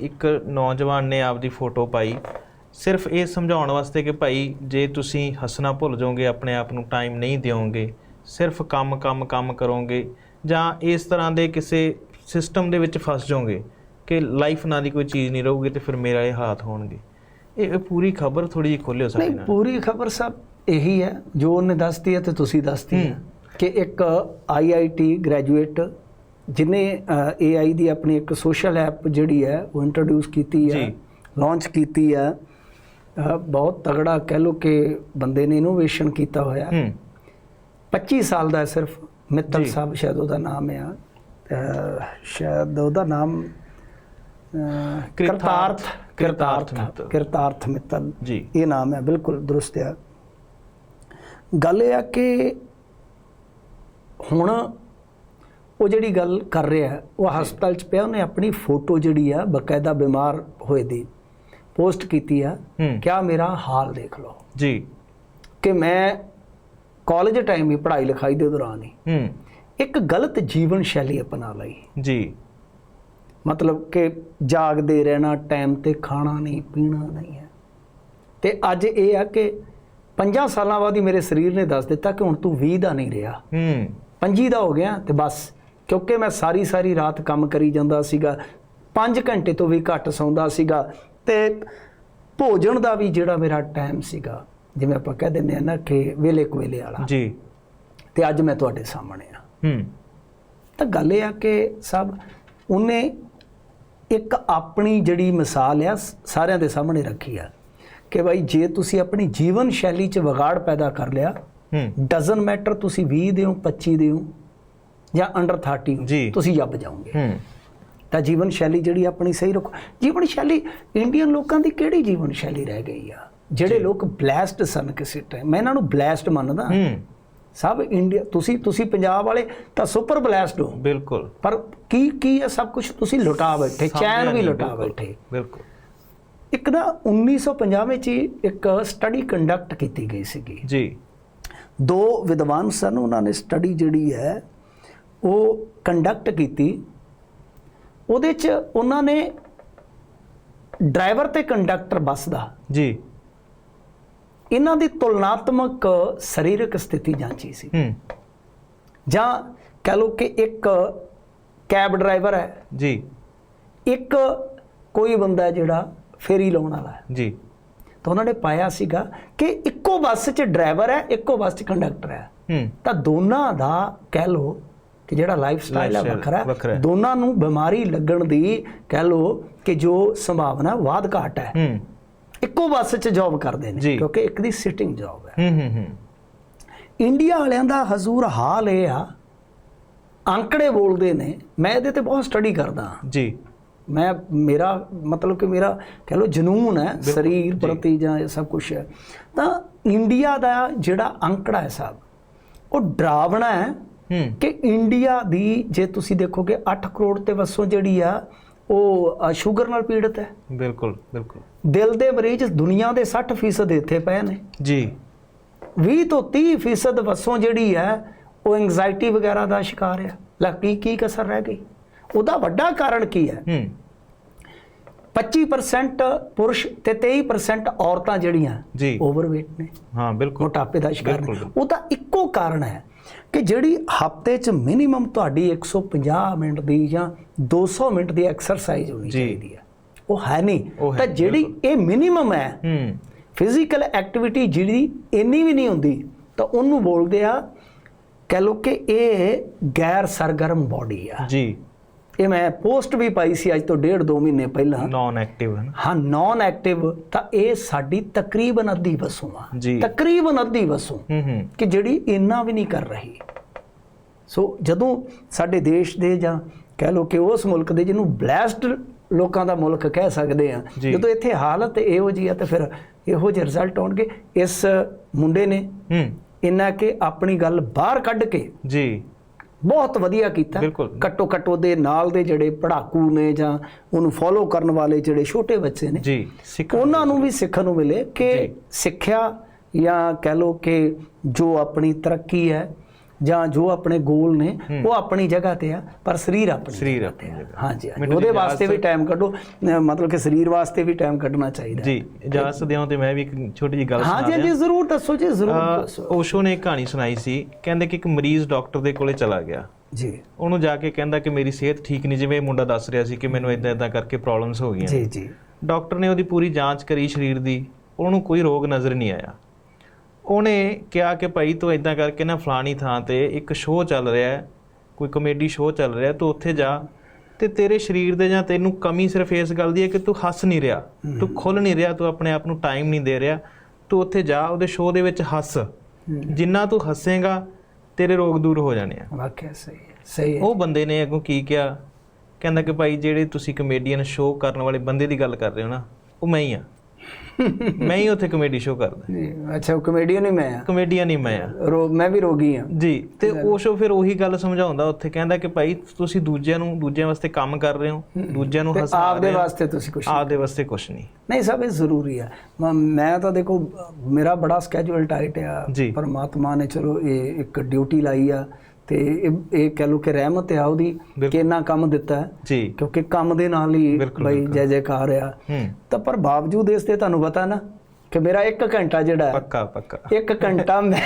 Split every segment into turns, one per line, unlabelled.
ਇੱਕ ਨੌਜਵਾਨ ਨੇ ਆਪਦੀ ਫੋਟੋ ਪਾਈ। ਸਿਰਫ ਇਹ ਸਮਝਾਉਣ ਵਾਸਤੇ ਕਿ ਭਾਈ ਜੇ ਤੁਸੀਂ ਹੱਸਣਾ ਭੁੱਲ ਜਾਓਗੇ ਆਪਣੇ ਆਪ ਨੂੰ ਟਾਈਮ ਨਹੀਂ ਦਿਓਗੇ ਸਿਰਫ ਕੰਮ ਕੰਮ ਕੰਮ ਕਰੋਗੇ ਜਾਂ ਇਸ ਤਰ੍ਹਾਂ ਦੇ ਕਿਸੇ ਸਿਸਟਮ ਦੇ ਵਿੱਚ ਫਸ ਜਾਓਗੇ ਕਿ ਲਾਈਫ ਨਾਂ ਦੀ ਕੋਈ ਚੀਜ਼ ਨਹੀਂ ਰਹੂਗੀ ਤੇ ਫਿਰ ਮੇਰੇ ਵਾਲੇ ਹਾਲਾਤ ਹੋਣਗੇ। ਇਹ ਇਹ ਪੂਰੀ ਖਬਰ ਥੋੜੀ ਜਿਹੀ ਖੋਲਿਓ ਸਾਡੇ ਨਾਲ।
ਪੂਰੀ ਖਬਰ ਸਭ ਇਹੀ ਹੈ। ਜੋ ਉਹਨੇ ਦੱਸਤੀ ਹੈ ਤੇ ਤੁਸੀਂ ਦੱਸਤੀ ਹੈ ਕਿ ਇੱਕ ਆਈਆਈਟੀ ਗ੍ਰੈਜੂਏਟ ਜਿਨੇ AI ਦੀ ਆਪਣੀ ਇੱਕ ਸੋਸ਼ਲ ਐਪ ਜਿਹੜੀ ਹੈ ਉਹ ਇੰਟਰੋਡਿਊਸ ਕੀਤੀ ਹੈ। ਲਾਂਚ ਕੀਤੀ ਹੈ ਬਹੁਤ ਤਗੜਾ ਕਹਿ ਲੋ ਕਿ ਬੰਦੇ ਨੇ ਇਨੋਵੇਸ਼ਨ ਕੀਤਾ ਹੋਇਆ
ਹੂੰ
25 ਸਾਲ ਦਾ ਸਿਰਫ ਮਿੱਤਲ। ਸਾਹਿਬ ਸ਼ਾਇਦ ਉਹਦਾ ਨਾਮ ਹੈ ਅ, ਸ਼ਾਇਦ ਉਹਦਾ ਨਾਮ
ਕਿਰਤਾਰਥ-
ਕਿਰਤਾਰਥ
ਕਿਰਤਾਰਥ
ਕਿਰਤਾਰਥ
ਮਿੱਤਲ।
ਕਿਰਤਾਰਥ ਮਿੱਤਲ
ਜੀ
ਇਹ ਨਾਮ ਹੈ ਬਿਲਕੁਲ ਦਰੁਸਤ ਹੈ ਗੱਲ ਇਹ ਆ ਕਿ ਹੁਣ ਉਹ ਜਿਹੜੀ ਗੱਲ ਕਰ ਰਿਹਾ ਉਹ ਹਸਪਤਾਲ ਚ ਪਿਆ ਉਹਨੇ ਆਪਣੀ ਫੋਟੋ ਜਿਹੜੀ ਆ ਬਕਾਇਦਾ ਬਿਮਾਰ ਹੋਏ ਦੀ ਪੋਸਟ ਕੀਤੀ ਆ। ਕਿਆ ਮੇਰਾ ਹਾਲ ਦੇਖ ਲਓ।
ਜੀ।
ਕਿ ਮੈਂ ਕਾਲਜ ਟਾਈਮ ਹੀ ਪੜ੍ਹਾਈ ਲਿਖਾਈ ਦੇ ਦੌਰਾਨ ਹੀ
ਹੂੰ।
ਇੱਕ ਗਲਤ ਜੀਵਨ ਸ਼ੈਲੀ ਅਪਣਾ ਲਈ।
ਜੀ।
ਮਤਲਬ ਕਿ ਜਾਗਦੇ ਰਹਿਣਾ ਟਾਈਮ ਤੇ ਖਾਣਾ ਨਹੀਂ ਪੀਣਾ ਨਹੀਂ ਹੈ। ਤੇ ਅੱਜ ਇਹ ਆ ਕਿ 5 ਸਾਲਾਂ ਬਾਅਦ ਹੀ ਮੇਰੇ ਸਰੀਰ ਨੇ ਦੱਸ ਦਿੱਤਾ ਕਿ ਹੁਣ ਤੂੰ 20 ਦਾ ਨਹੀਂ ਰਿਹਾ।
ਹੂੰ।
25 ਦਾ ਹੋ ਗਿਆ ਤੇ ਬਸ। ਕਿਉਂਕਿ ਮੈਂ ਸਾਰੀ ਸਾਰੀ ਰਾਤ ਕੰਮ ਕਰੀ ਜਾਂਦਾ ਸੀਗਾ 5 ਘੰਟੇ ਤੋਂ ਵੀ ਘੱਟ ਸੌਂਦਾ ਸੀਗਾ ਤੇ ਭੋਜਨ ਦਾ ਵੀ ਜਿਹੜਾ ਮੇਰਾ ਟਾਈਮ ਸੀਗਾ ਜਿਵੇਂ ਆਪਾਂ ਕਹਿ ਦਿੰਦੇ ਆ ਨਾ ਕਿ ਵੇਲੇ ਕੁਵੇਲੇ ਵਾਲਾ।
ਜੀ।
ਤੇ ਅੱਜ ਮੈਂ ਤੁਹਾਡੇ ਸਾਹਮਣੇ ਆ
ਹੂੰ।
ਤਾਂ ਗੱਲ ਇਹ ਆ ਕਿ ਸਭ ਉਹਨੇ ਇੱਕ ਆਪਣੀ ਜਿਹੜੀ ਮਿਸਾਲ ਆ ਸਾਰਿਆਂ ਦੇ ਸਾਹਮਣੇ ਰੱਖੀ ਆ ਕਿ ਭਾਈ ਜੇ ਤੁਸੀਂ ਆਪਣੀ ਜੀਵਨ ਸ਼ੈਲੀ 'ਚ ਵਿਗਾੜ ਪੈਦਾ ਕਰ ਲਿਆ
ਹੂੰ।
ਡਸਨਟ ਮੈਟਰ ਤੁਸੀਂ 20 ਦੇ ਹੋ 25 ਦੇ ਹੋ ਜਾਂ ਅੰਡਰ 30 ਹੋ
ਜੀ।
ਤੁਸੀਂ ਜੱਬ ਜਾਓਗੇ। ਤਾਂ ਜੀਵਨ ਸ਼ੈਲੀ ਜਿਹੜੀ ਆਪਣੀ ਸਹੀ ਰੱਖੋ। ਜੀਵਨ ਸ਼ੈਲੀ ਇੰਡੀਅਨ ਲੋਕਾਂ ਦੀ ਕਿਹੜੀ ਜੀਵਨ ਸ਼ੈਲੀ ਰਹਿ ਗਈ ਆ? ਜਿਹੜੇ ਲੋਕ ਬਲੈਸਡ ਸਨ ਕਿਸੇ ਟਾਈਮ ਮੈਂ ਇਹਨਾਂ ਨੂੰ ਬਲੈਸਡ ਮੰਨਦਾ। ਸਭ ਇੰਡੀਆ ਤੁਸੀਂ ਤੁਸੀਂ ਪੰਜਾਬ ਵਾਲੇ ਤਾਂ ਸੁਪਰ ਬਲੈਸਡ ਹੋ।
ਬਿਲਕੁਲ।
ਪਰ ਕੀ ਕੀ ਹੈ ਸਭ ਕੁਝ ਤੁਸੀਂ ਲੁਟਾ ਬੈਠੇ ਚੈਨ ਵੀ ਲੁਟਾ ਬੈਠੇ।
ਬਿਲਕੁਲ।
ਇੱਕ ਨਾ 1950 ਵਿੱਚ ਹੀ ਇੱਕ ਸਟੱਡੀ ਕੰਡਕਟ ਕੀਤੀ ਗਈ ਸੀਗੀ।
ਜੀ।
ਦੋ ਵਿਦਵਾਨ ਸਨ ਉਹਨਾਂ ਨੇ ਸਟੱਡੀ ਜਿਹੜੀ ਹੈ ਉਹ ਕੰਡਕਟ ਕੀਤੀ। ਉਹਦੇ 'ਚ ਉਹਨਾਂ ਨੇ ਡਰਾਈਵਰ ਤੇ ਕੰਡਕਟਰ ਬੱਸ ਦਾ।
ਜੀ।
ਇਹਨਾਂ ਦੀ ਤੁਲਨਾਤਮਕ ਸਰੀਰਕ ਸਥਿਤੀ ਜਾਂਚੀ ਸੀ।
ਹੂੰ।
ਜਾਂ ਕਹ ਲਓ ਕਿ ਇੱਕ ਕੈਬ ਡਰਾਈਵਰ ਹੈ।
ਜੀ।
ਇੱਕ ਕੋਈ ਬੰਦਾ ਜਿਹੜਾ ਫੇਰੀ ਲਾਉਣ ਵਾਲਾ ਹੈ।
ਜੀ।
ਤਾਂ ਉਹਨਾਂ ਨੇ ਪਾਇਆ ਸੀਗਾ ਕਿ ਇੱਕੋ ਬੱਸ 'ਚ ਡਰਾਈਵਰ ਹੈ ਇੱਕੋ ਬੱਸ 'ਚ ਕੰਡਕਟਰ ਹੈ।
ਹੂੰ।
ਤਾਂ ਦੋਨਾਂ ਦਾ ਕਹਿ ਲੋ ਕਿ ਜਿਹੜਾ ਲਾਈਫ ਸਟਾਈਲ ਹੈ ਵੱਖਰਾ। ਦੋਨਾਂ ਨੂੰ ਬਿਮਾਰੀ ਲੱਗਣ ਦੀ ਕਹਿ ਲੋ ਕਿ ਜੋ ਸੰਭਾਵਨਾ ਵਾਧ ਘਾਟ ਹੈ ਇੱਕੋ ਬੱਸ 'ਚ ਜੌਬ ਕਰਦੇ ਨੇ। ਕਿਉਂਕਿ ਇੱਕ ਦੀ ਸਿਟਿੰਗ ਜੌਬ ਹੈ
ਹੂੰ ਹੂੰ ਹੂੰ
ਇੰਡੀਆ ਵਾਲਿਆਂ ਦਾ ਹਜ਼ੂਰ ਹਾਲ ਇਹ ਆ ਅੰਕੜੇ ਬੋਲਦੇ ਨੇ ਮੈਂ ਇਹਦੇ ਤੇ ਬਹੁਤ ਸਟੱਡੀ ਕਰਦਾ।
ਜੀ
ਮੈਂ ਮੇਰਾ ਮਤਲਬ ਕਿ ਮੇਰਾ ਕਹਿ ਲੋ ਜਨੂਨ ਹੈ ਸਰੀਰ। ਪ੍ਰਤੀ ਜਾਂ ਇਹ ਸਭ ਕੁਝ ਹੈ ਤਾਂ ਇੰਡੀਆ ਦਾ ਜਿਹੜਾ ਅੰਕੜਾ ਹੈ ਸਾਹਿਬ ਉਹ ਡਰਾਵਣਾ ਹੂੰ ਕਿ ਇੰਡੀਆ ਦੀ ਜੇ ਤੁਸੀਂ ਦੇਖੋਗੇ 8 ਕਰੋੜ ਤੇ ਵਸੋਂ ਜਿਹੜੀ ਆ ਉਹ ਸ਼ੂਗਰ ਨਾਲ ਪੀੜਤ ਹੈ।
ਬਿਲਕੁਲ ਬਿਲਕੁਲ।
ਦਿਲ ਦੇ ਮਰੀਜ਼ ਦੁਨੀਆ ਦੇ 60% ਇੱਥੇ ਪਏ ਨੇ।
ਜੀ।
20 ਤੋਂ 30% ਵਸੋਂ ਜਿਹੜੀ ਹੈ ਉਹ ਐਂਗਜ਼ਾਇਟੀ ਵਗੈਰਾ ਦਾ ਸ਼ਿਕਾਰ ਹੈ ਲੈ ਕੀ ਕੀ ਕਸਰ ਰਹਿ ਗਈ? ਉਹਦਾ ਵੱਡਾ ਕਾਰਨ ਕੀ ਹੈ?
ਹੂੰ।
25% ਪੁਰਸ਼ ਤੇ 23% ਔਰਤਾਂ ਜਿਹੜੀਆਂ ਓਵਰਵੇਟ ਨੇ।
ਹਾਂ ਬਿਲਕੁਲ।
ਮੋਟਾਪੇ ਦਾ ਸ਼ਿਕਾਰ ਨੇ।
ਬਿਲਕੁਲ।
ਉਹਦਾ ਇੱਕੋ ਕਾਰਨ ਹੈ ਕਿ ਜਿਹੜੀ ਹਫ਼ਤੇ 'ਚ ਮਿਨੀਮਮ ਤੁਹਾਡੀ 150 ਮਿੰਟ ਦੀ ਜਾਂ 200 ਮਿੰਟ ਦੀ ਐਕਸਰਸਾਈਜ਼ ਹੋਣੀ। ਚਾਹੀਦੀ ਹੈ। ਉਹ ਹੈ ਨਹੀਂ।
ਉਹ
ਤਾਂ ਜਿਹੜੀ ਇਹ ਮਿਨੀਮਮ ਹੈ
ਹੂੰ।
ਫਿਜ਼ੀਕਲ ਐਕਟੀਵਿਟੀ ਜਿਹੜੀ ਇੰਨੀ ਵੀ ਨਹੀਂ ਹੁੰਦੀ ਤਾਂ ਉਹਨੂੰ ਬੋਲਦੇ ਆ ਕਹਿ ਲੋ ਕਿ ਇਹ ਗੈਰ ਸਰਗਰਮ ਬਾਡੀ ਆ।
ਜੀ।
ਇਹ ਮੈਂ ਪੋਸਟ ਵੀ ਪਾਈ ਸੀ ਅੱਜ ਤੋਂ ਡੇਢ ਦੋ ਮਹੀਨੇ ਪਹਿਲਾਂ।
ਨਾਨ ਐਕਟਿਵ ਹੈ ਨਾ?
ਹਾਂ ਨਾਨ ਐਕਟਿਵ ਤਾਂ ਇਹ ਸਾਡੀ ਤਕਰੀਬਨ ਅੱਧੀ ਵਸੋਂ ਆ। ਤਕਰੀਬਨ ਅੱਧੀ ਵਸੋਂ
ਹੂੰ ਹੂੰ।
ਕਿ ਜਿਹੜੀ ਇੰਨਾ ਵੀ ਨਹੀਂ ਕਰ ਰਹੀ। ਸੋ ਜਦੋਂ ਸਾਡੇ ਦੇਸ਼ ਦੇ ਜਾਂ ਕਹਿ ਲੋ ਕਿ ਉਸ ਮੁਲਕ ਦੇ ਜਿਹਨੂੰ ਬਲੈਸਡ ਲੋਕਾਂ ਦਾ ਮੁਲਕ ਕਹਿ ਸਕਦੇ ਆ। ਜਦੋਂ ਇੱਥੇ ਹਾਲਤ ਇਹੋ ਜੀ ਆ ਤਾਂ ਫਿਰ ਇਹੋ ਜਿਹੇ ਰਿਜ਼ਲਟ ਆਉਣਗੇ। ਇਸ ਮੁੰਡੇ ਨੇ
ਹੂੰ।
ਇੰਨਾ ਕਿ ਆਪਣੀ ਗੱਲ ਬਾਹਰ ਕੱਢ ਕੇ
ਜੀ।
ਬਹੁਤ ਵਧੀਆ ਕੀਤਾ। ਘੱਟੋ ਘੱਟ ਉਹਦੇ ਨਾਲ ਦੇ ਜਿਹੜੇ ਪੜਾਕੂ ਨੇ ਜਾਂ ਉਹਨੂੰ ਫੋਲੋ ਕਰਨ ਵਾਲੇ ਜਿਹੜੇ ਛੋਟੇ ਬੱਚੇ ਨੇ
ਜੀ
ਉਹਨਾਂ ਨੂੰ ਵੀ ਸਿੱਖਣ ਨੂੰ ਮਿਲੇ ਕਿ। ਸਿੱਖਿਆ ਜਾਂ ਕਹਿ ਲੋ ਕਿ ਜੋ ਆਪਣੀ ਤਰੱਕੀ ਹੈ ਜਾਂ ਜੋ ਆਪਣੇ ਗੋਲ ਨੇ ਉਹ ਆਪਣੀ ਜਗ੍ਹਾ ਤੇ ਆ ਪਰ ਸਰੀਰ ਆਪਣੀ
ਸਰੀਰ ਆਪਣੀ। ਜਗ੍ਹਾ।
ਹਾਂਜੀ ਉਹਦੇ ਵਾਸਤੇ ਵੀ ਟਾਈਮ ਕੱਢੋ। ਮਤਲਬ ਕਿ ਸਰੀਰ ਵਾਸਤੇ ਵੀ ਟਾਈਮ ਕੱਢਣਾ ਚਾਹੀਦਾ।
ਜੀ ਇਜਾਜ਼ਤ ਦਿਓ ਤੇ ਮੈਂ ਵੀ ਇੱਕ ਛੋਟੀ ਜਿਹੀ ਗੱਲ ਸੁਣਾ
ਹਾਂਜੀ ਹਾਂਜੀ ਜ਼ਰੂਰ ਦੱਸੋ ਜੀ ਜ਼ਰੂਰ ਦੱਸੋ।
ਓਸ਼ੋ ਨੇ ਇੱਕ ਕਹਾਣੀ ਸੁਣਾਈ ਸੀ ਕਹਿੰਦੇ ਕਿ ਇੱਕ ਮਰੀਜ਼ ਡਾਕਟਰ ਦੇ ਕੋਲੇ ਚਲਾ ਗਿਆ।
ਜੀ।
ਉਹਨੂੰ ਜਾ ਕੇ ਕਹਿੰਦਾ ਕਿ ਮੇਰੀ ਸਿਹਤ ਠੀਕ ਨਹੀਂ ਜਿਵੇਂ ਮੁੰਡਾ ਦੱਸ ਰਿਹਾ ਸੀ ਕਿ ਮੈਨੂੰ ਇਦਾਂ ਇਦਾਂ ਕਰਕੇ ਪ੍ਰੋਬਲਮਸ ਹੋ ਗਈਆਂ
ਜੀ ਜੀ।
ਡਾਕਟਰ ਨੇ ਉਹਦੀ ਪੂਰੀ ਜਾਂਚ ਕਰੀ ਸਰੀਰ ਦੀ। ਉਹਨੂੰ ਕੋਈ ਰੋਗ ਨਜ਼ਰ ਨਹੀਂ ਆਇਆ। ਉਹਨੇ ਕਿਹਾ ਕਿ ਭਾਈ ਤੂੰ ਇਦਾਂ ਕਰਕੇ ਨਾ ਫਲਾਣੀ ਥਾਂ ਤੇ ਇੱਕ ਸ਼ੋਅ ਚੱਲ ਰਿਹਾ ਹੈ ਕੋਈ ਕਮੇਡੀ ਸ਼ੋਅ ਚੱਲ ਰਿਹਾ ਤੂੰ ਉੱਥੇ ਜਾ ਤੇ ਤੇਰੇ ਸਰੀਰ ਦੇ ਜਾਂ ਤੈਨੂੰ ਕਮੀ ਸਿਰਫ ਇਸ ਗੱਲ ਦੀ ਹੈ ਕਿ ਤੂੰ ਹੱਸ ਨਹੀਂ ਰਿਹਾ ਤੂੰ ਖੁੱਲ ਨਹੀਂ ਰਿਹਾ ਤੂੰ ਆਪਣੇ ਆਪ ਨੂੰ ਟਾਈਮ ਨਹੀਂ ਦੇ ਰਿਹਾ ਤੂੰ ਉੱਥੇ ਜਾ ਉਹਦੇ ਸ਼ੋਅ ਦੇ ਵਿੱਚ ਹੱਸ। ਜਿੰਨਾ ਤੂੰ ਹੱਸੇਗਾ ਤੇਰੇ ਰੋਗ ਦੂਰ ਹੋ ਜਾਣੇ ਆ।
ਵਾਕਿਆ ਸਹੀ ਹੈ ਸਹੀ ਹੈ।
ਉਹ ਬੰਦੇ ਨੇ ਅੱਗੋਂ ਕੀ ਕਿਹਾ? ਕਹਿੰਦਾ ਕਿ ਭਾਈ ਜਿਹੜੇ ਤੁਸੀਂ ਕਮੇਡੀਅਨ ਸ਼ੋਅ ਕਰਨ ਵਾਲੇ ਬੰਦੇ ਦੀ ਗੱਲ ਕਰ ਰਹੇ ਹੋ ਨਾ ਉਹ ਮੈਂ ਹੀ ਆ। ਮੈਂ ਹੀ ਉੱਥੇ ਕਮੇਡੀ ਸ਼ੋਅ ਕਰਦਾ।
ਜੀ ਅੱਛਾ ਉਹ ਕਮੇਡੀਅਨ ਹੀ ਮੈਂ ਆ।
ਕਮੇਡੀਅਨ ਹੀ ਮੈਂ ਆ।
ਰੋ ਮੈਂ ਵੀ ਰੋਗੀ ਆ।
ਜੀ ਤੇ ਉਹ ਸ਼ੋਅ ਫਿਰ ਉਹੀ ਗੱਲ ਸਮਝਾਉਂਦਾ ਉੱਥੇ ਕਹਿੰਦਾ ਕਿ ਭਾਈ ਤੁਸੀਂ ਦੂਜਿਆਂ ਨੂੰ ਦੂਜਿਆਂ ਵਾਸਤੇ ਕੰਮ ਕਰ ਰਹੇ ਹੋ ਦੂਜਿਆਂ ਨੂੰ
ਤੇ
ਹਸਾ
ਆਪਦੇ
ਰਹੇ ਹੋ।
ਵਾਸਤੇ ਤੁਸੀਂ ਕੁਝ
ਆਪਦੇ ਵਾਸਤੇ ਕੁਝ ਨਹੀਂ।
ਨਹੀਂ ਸਭ ਇਹ ਜ਼ਰੂਰੀ ਆ। ਮ- ਮੈਂ ਤਾਂ ਦੇਖੋ ਮੇਰਾ ਬੜਾ ਸਕੇਜੂਲ ਟਾਈਟ ਆ।
ਜੀ।
ਪਰਮਾਤਮਾ ਨੇ ਚਲੋ ਇਹ ਇੱਕ ਡਿਊਟੀ ਲਾਈ ਆ। ਤੇ ਇਹ ਇਹ ਕਹਿ ਲਓ ਕਿ ਰਹਿਮਤ ਆ ਉਹਦੀ। ਕਿ ਇੰਨਾ ਕੰਮ ਦਿੱਤਾ ਹੈ।
ਜੀ।
ਕਿਉਂਕਿ ਕੰਮ ਦੇ ਨਾਲ ਹੀ ਬਈ। ਜੈ ਜੈਕਾਰ ਆ।
ਹੂੰ।
ਤਾਂ ਪਰ ਬਾਵਜੂਦ ਇਸ ਤੇ ਤੁਹਾਨੂੰ ਪਤਾ ਨਾ ਕਿ ਮੇਰਾ 1 ਘੰਟਾ ਜਿਹੜਾ ਹੈ
ਪੱਕਾ ਪੱਕਾ।
ਇੱਕ ਘੰਟਾ ਮੈਂ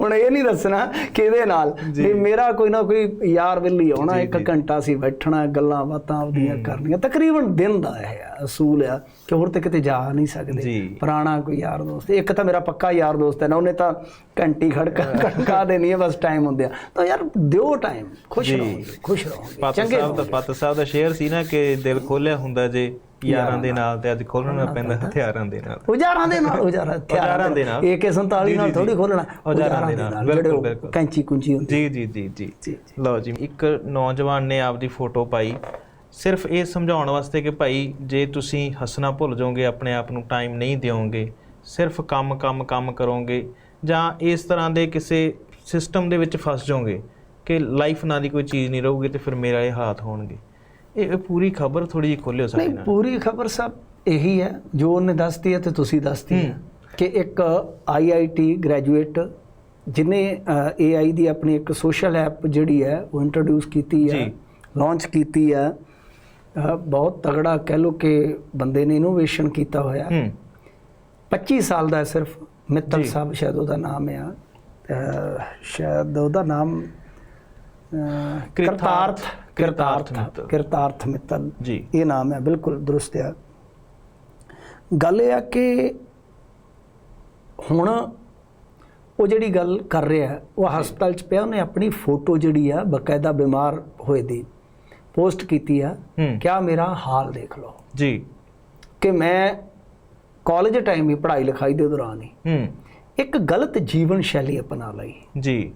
ਹੁਣ ਇਹ ਨਹੀਂ ਦੱਸਣਾ ਕਿ ਇਹਦੇ ਨਾਲ ਵੀ ਮੇਰਾ ਕੋਈ ਨਾ ਕੋਈ ਯਾਰ ਵਿੱਲੀ ਆਉਣਾ ਇੱਕ ਘੰਟਾ ਸੀ ਬੈਠਣਾ ਗੱਲਾਂ ਬਾਤਾਂ ਆਪਦੀਆਂ ਕਰਨੀਆਂ। ਤਕਰੀਬਨ ਦਿਨ ਦਾ ਆ, ਅਸੂਲ ਆ ਕਿ ਹੋਰ ਤੇ ਕਿਤੇ ਜਾ ਨਹੀਂ ਸਕਦੇ। ਪੁਰਾਣਾ ਕੋਈ ਯਾਰ ਦੋਸਤ। ਇੱਕ ਤਾਂ ਮੇਰਾ ਪੱਕਾ ਯਾਰ ਦੋਸਤ ਹੈ ਨਾ ਉਹਨੇ ਤਾਂ ਘੰਟੀ ਖੜਕਾ ਖੜਕਾ ਦੇਣੀ ਹੈ ਬਸ ਟਾਈਮ ਹੁੰਦਿਆ ਤਾਂ ਯਾਰ ਦਿਓ ਟਾਈਮ ਖੁਸ਼
ਜੀ।
ਰਹੋਗੇ ਖੁਸ਼
ਪਤ
ਚੰਗੇ
ਸਾਹਿਬ ਦਾ ਪਤ ਸਾਹਿਬ ਦਾ ਸ਼ੇਰ ਸੀ ਨਾ ਕਿ ਦਿਲ ਖੋਲਿਆ ਹੁੰਦਾ ਜੇ ਯਾਰਾਂ ਦੇ ਨਾਲ ਤੇ ਅੱਜ ਖੋਲਣਾ ਪੈਂਦਾ ਹਥਿਆਰਾਂ ਦੇ ਨਾਲ।
ਉਜਾਰਾਂ ਦੇ ਨਾਲ ਉਜਾਰਾਂ
ਉਜਾਰਾਂ ਦੇ ਨਾਲ।
AK 47
ਜੀ,
ਨਾਲ ਥੋੜੀ। ਖੋਲਣਾ
ਉਜਾਰਾਂ ਦੇ ਨਾਲ, ਬਿਲਕੁਲ, ਬਿਲਕੁਲ।
ਕੈਂਚੀ ਕੁੰਚੀ ਹੁੰਦੀ
ਜੀ ਜੀ। ਜੀ ਜੀ। ਲਓ ਜੀ ਇੱਕ ਨੌਜਵਾਨ ਨੇ ਆਪਦੀ ਫੋਟੋ ਪਾਈ। ਸਿਰਫ ਇਹ ਸਮਝਾਉਣ ਵਾਸਤੇ ਕਿ ਭਾਈ ਜੇ ਤੁਸੀਂ ਹੱਸਣਾ ਭੁੱਲ ਜਾਓਗੇ ਆਪਣੇ ਆਪ ਨੂੰ ਟਾਈਮ ਨਹੀਂ ਦਿਓਗੇ ਸਿਰਫ ਕੰਮ ਕੰਮ ਕੰਮ ਕਰੋਗੇ ਜਾਂ ਇਸ ਤਰ੍ਹਾਂ ਦੇ ਕਿਸੇ ਸਿਸਟਮ ਦੇ ਵਿੱਚ ਫਸ ਜਾਓਗੇ ਕਿ ਲਾਈਫ ਨਾਂ ਦੀ ਕੋਈ ਚੀਜ਼ ਨਹੀਂ ਰਹੂਗੀ ਤੇ ਫਿਰ ਮੇਰੇ ਵਾਲੇ ਹਾਲਾਤ ਹੋਣਗੇ। ਇਹ ਇਹ ਪੂਰੀ ਖਬਰ ਥੋੜੀ ਜਿਹੀ ਖੋਲਿਓ ਸਾਡੇ
ਨਹੀਂ
ਨਾਲ।
ਪੂਰੀ ਖਬਰ ਸਭ ਇਹੀ ਹੈ ਜੋ ਉਹਨੇ ਦੱਸਤੀ ਹੈ ਤੇ ਤੁਸੀਂ ਦੱਸਤੀ ਹੈ ਕਿ ਇੱਕ ਆਈਆਈਟੀ ਗ੍ਰੈਜੂਏਟ ਜਿਨੇ AI ਦੀ ਆਪਣੀ ਇੱਕ ਸੋਸ਼ਲ ਐਪ ਜਿਹੜੀ ਹੈ ਉਹ ਇੰਟਰੋਡਿਊਸ ਕੀਤੀ ਹੈ। ਲਾਂਚ ਕੀਤੀ ਹੈ ਬਹੁਤ ਤਗੜਾ ਕਹਿ ਲੋ ਕਿ ਬੰਦੇ ਨੇ ਇਨੋਵੇਸ਼ਨ ਕੀਤਾ ਹੋਇਆ।
ਹੂੰ।
25 ਸਾਲ ਦਾ ਸਿਰਫ। ਮਿੱਤਲ। ਸਾਹਿਬ ਸ਼ਾਇਦ ਉਹਦਾ ਨਾਮ ਹੈ ਅ, ਸ਼ਾਇਦ ਉਹਦਾ ਨਾਮ
ਕਿਰਤਾਰਥ-
ਕਿਰਤਾਰਥ
ਕਿਰਤਾਰਥ ਮਿੱਤਲ। ਜੀ।
ਇਹ ਨਾਮ ਹੈ ਬਿਲਕੁਲ ਦਰੁਸਤ ਹੈ ਗੱਲ ਇਹ ਆ ਕਿ ਹੁਣ ਉਹ ਜਿਹੜੀ ਗੱਲ ਕਰ ਰਿਹਾ ਉਹ ਹਸਪਤਾਲ ਚ ਪਿਆ ਉਹਨੇ ਆਪਣੀ ਫੋਟੋ ਜਿਹੜੀ ਆ ਬਕਾਇਦਾ ਬਿਮਾਰ ਹੋਏ ਦੀ। ਪੋਸਟ ਕੀਤੀ ਆ ਕਿਆ ਮੇਰਾ ਹਾਲ ਦੇਖ ਲਓ।
ਜੀ।
ਕਿ ਮੈਂ ਕਾਲਜ ਟਾਈਮ ਹੀ ਪੜ੍ਹਾਈ ਲਿਖਾਈ ਦੇ ਦੌਰਾਨ ਹੀ
ਹੂੰ।
ਇੱਕ ਗਲਤ ਜੀਵਨ ਸ਼ੈਲੀ ਅਪਣਾ ਲਈ।
ਜੀ।